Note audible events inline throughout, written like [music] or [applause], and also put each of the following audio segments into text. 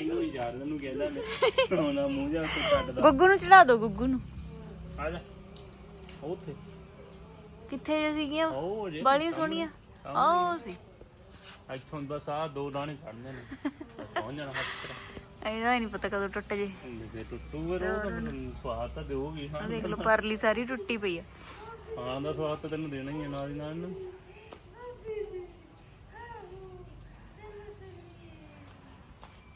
ਇਹਨੂੰ ਹੀ ਯਾਰ ਤੈਨੂੰ ਕਹਿੰਦਾ ਮੈਂ। ਹੁਣ ਮੂੰਹ ਜਾ ਕੇ ਕੱਟਦਾ ਗੁੱਗੂ ਨੂੰ ਚੜਾ ਦਿਓ ਗੁੱਗੂ ਨੂੰ। ਆ ਜਾ। ਉੱਥੇ। ਕਿੱਥੇ ਜੇ ਸੀਗੀਆਂ? ਉਹ ਜੇ ਬਾਲੀਆਂ ਸੋਹਣੀਆਂ। ਆਹ ਸੀ। ਇੱਥੋਂ ਬਸ ਆ ਦੋ ਦਾਣੇ ਚੜਨੇ ਨੇ। ਪਹੁੰਚ ਜਾਣਾ ਹੱਥ ਚ ਇਹਦਾ ਨਹੀਂ ਪਤਾ ਕਦੋਂ ਟੁੱਟ ਜੇ। ਜੇ ਟੁੱਟੂਗਾ ਤਾਂ ਉਹ ਤਾਂ ਮੈਨੂੰ ਸਵਾਦ ਤਾਂ ਦੇਊਗੀ। ਹਾਂ ਆਹ ਦੇਖ ਲਓ ਪਰਲੀ ਸਾਰੀ ਟੁੱਟੀ ਪਈ ਆ। ਹਾਂ ਦਾ ਸਵਾਦ ਤਾਂ ਤੈਨੂੰ ਦੇਣਾ ਹੀ ਹੈ ਨਾਲ ਦੀ ਨਾਲ ਨੂੰ।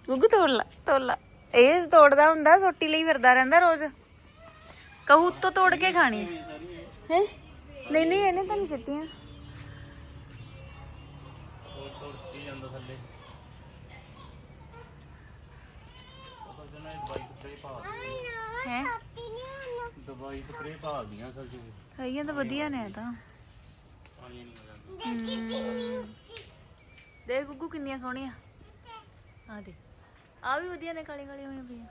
ਗੁੱਗੂ ਤੋੜ ਲਾ ਤੋੜ ਲਾ। ਇਹ ਤੋੜਦਾ ਹੁੰਦਾ ਸੋਟੀ ਲਈ ਫਿਰਦਾ ਰਹਿੰਦਾ ਰੋਜ਼। ਕਹੂ ਉੱਤੋਂ ਤੋੜ ਕੇ ਖਾਣੀ ਹੈ? ਨਹੀਂ ਨਹੀਂ ਇਹਨੇ ਤਾਂ ਨਹੀਂ ਸਿੱਟੀਆਂ। ਹੈ? ਦਵਾਈ ਸਪਰੇ ਤਾਂ ਵਧੀਆ ਨੇ ਇਹ ਤਾਂ। ਦੇਖ ਗੁੱਗੂ ਕਿੰਨੀਆਂ ਸੋਹਣੀਆਂ। ਆ ਦੇ ਆ ਵੀ ਵਧੀਆ ਨੇ ਕਾਲੀ ਕਾਲੀ ਹੋਈਆਂ ਪਈਆਂ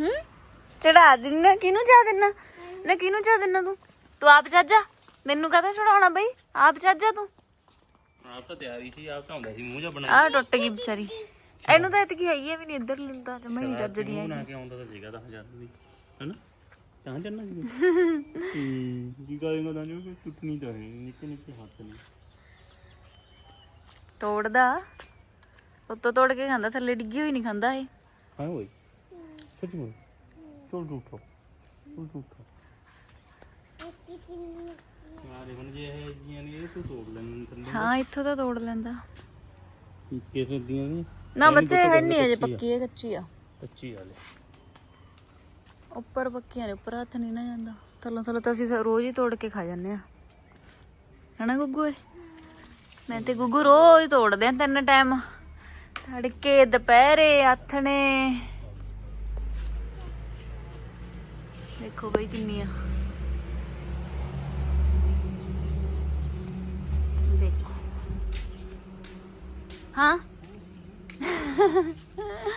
ਹੂੰ? ਚੜਾ ਦਿੰਨਾ ਕਿਹਨੂੰ ਚਾ ਦਿੰਨਾ? ਨਾ ਕਿਹਨੂੰ ਚਾ ਦਿੰਨਾ ਤੂੰ? ਤੂੰ ਆਪ ਚਾਜਾ ਮੈਨੂੰ ਕਹਦਾ ਛੁਡਾਉਣਾ ਬਈ? ਆਪ ਚਾਜਾ ਤੂੰ? ਆਪ ਤਾਂ ਤਿਆਰੀ ਸੀ ਆਪ ਢਾਉਂਦਾ ਸੀ ਮੂੰਹ ਜਾ ਬਣਾ ਆ ਟੁੱਟ ਗਈ ਵਿਚਾਰੀ। ਇਹਨੂੰ ਤਾਂ ਇਤਕੀ ਆਈ ਹੈ ਵੀ ਨਹੀਂ ਇੱਧਰ ਲਿੰਦਾ ਜਮਾ ਹੀ ਜੱਜਦੀ ਬਣਾ ਕੇ ਆਉਂਦਾ ਤਾਂ ਸੀਗਾ 10000 ਦੀ ਹੈਨਾ? ਚਾਹ ਚੰਨਾ ਜੀ। [laughs] ਹੂੰ ਕੀ ਕਹੇਗਾ ਤਾਂ ਜੋ ਟੁੱਟਣੀ ਤਾਂ ਹੈ ਨਿੱਕੇ ਨਿੱਕੇ ਹੱਥ ਨੇ। ਤੋੜਦਾ? ਉੱਤੋਂ ਤੋੜ ਕੇ ਖਾਂਦਾ ਥੱਲੇ ਡਿੱਗੀ ਹੋਈ ਨਹੀਂ ਖਾਂਦਾ ਇਹ। ਹਾਂ ਓਏ ਸੱਚ ਮੋ ਚਲ ਝੂਠੋ ਚਲ ਝੂਠੋ ਯਾਰ ਇਹ ਬਣ ਜੇ ਇਹ ਜੀਆਂ ਨੇ ਇਹ ਤੂੰ ਤੋੜ ਲੈਣ ਥੱਲੇ। ਹਾਂ ਇੱਥੋਂ ਤਾਂ ਤੋੜ ਲੈਂਦਾ। ਕਿਸੇ ਦੀਆਂ ਨੇ। ਨਾ ਬੱਚੇ ਹੈ ਨਹੀਂ ਅਜੇ ਪੱਕੀ ਹੈ ਕੱਚੀ ਆ। ਕੱਚੀ ਵਾਲੇ ਉੱਪਰ ਪੱਕੀਆਂ ਨੇ, ਉੱਪਰ ਹੱਥ ਨਹੀਂ ਨਾ ਜਾਂਦਾ। ਥੱਲੋਂ ਥੱਲੋਂ ਤਾਂ ਅਸੀਂ ਰੋਜ਼ ਹੀ ਤੋੜ ਕੇ ਖਾ ਜਾਂਦੇ ਆ ਹਨਾ ਗੁੱਗੂ ਏ ਮੈਂ ਤੇ ਗੁੱਗੂ ਰੋਜ਼ ਹੀ ਤੋੜਦੇ ਆ ਤਿੰਨ ਟਾਈਮ ਤੜਕੇ, ਦੁਪਹਿਰੇ, ਆਥਣੇ। ਦੇਖੋ ਬਈ ਕਿੰਨੀਆਂ। ਦੇਖੋ। ਹਾਂ?